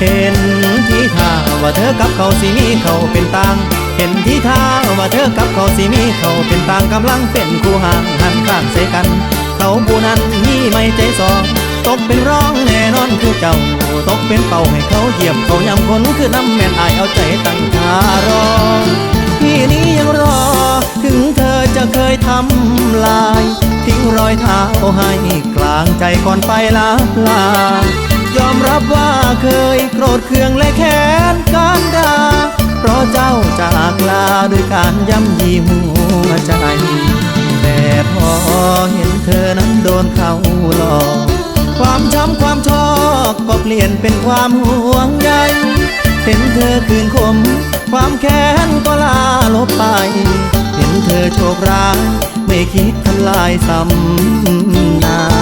เห็นที่ท่าว่าเธอกับเขาสิมีเขาเป็นต่าง เห็นที่ท่าว่าเธอกับเขาสิมีเขาเป็นต่างกำลังเป็นคู่ห่างหันข้างใส่กันเขาผู้นั้นมีไม่ใจสองตกเป็นร้องแน่นอนคือเจ้าตกเป็นเป่าให้เขาเหยียบเขายำคนคือน้ำแม่นอายเอาใจตั้งทารอพี่นี้ยังรอ ถึงเธอจะเคยทำลาย ทิ้งรอยเท้าให้กลางใจก่อนไปลาลายอมรับว่าเคย ธเคืองและแค้นการด่าเพราะเจ้าจากลาด้วยการย้ำยีหัวใจ แต่พอเห็นเธอนั้นโดนเขาหลอกความช้ำความชอกก็เปลี่ยนเป็นความห่วงใยเห็นเธอคืนคม ความแค้นก็ลาลบไป เห็นเธอโชคร้ายไม่คิดทำลายซ้ำนา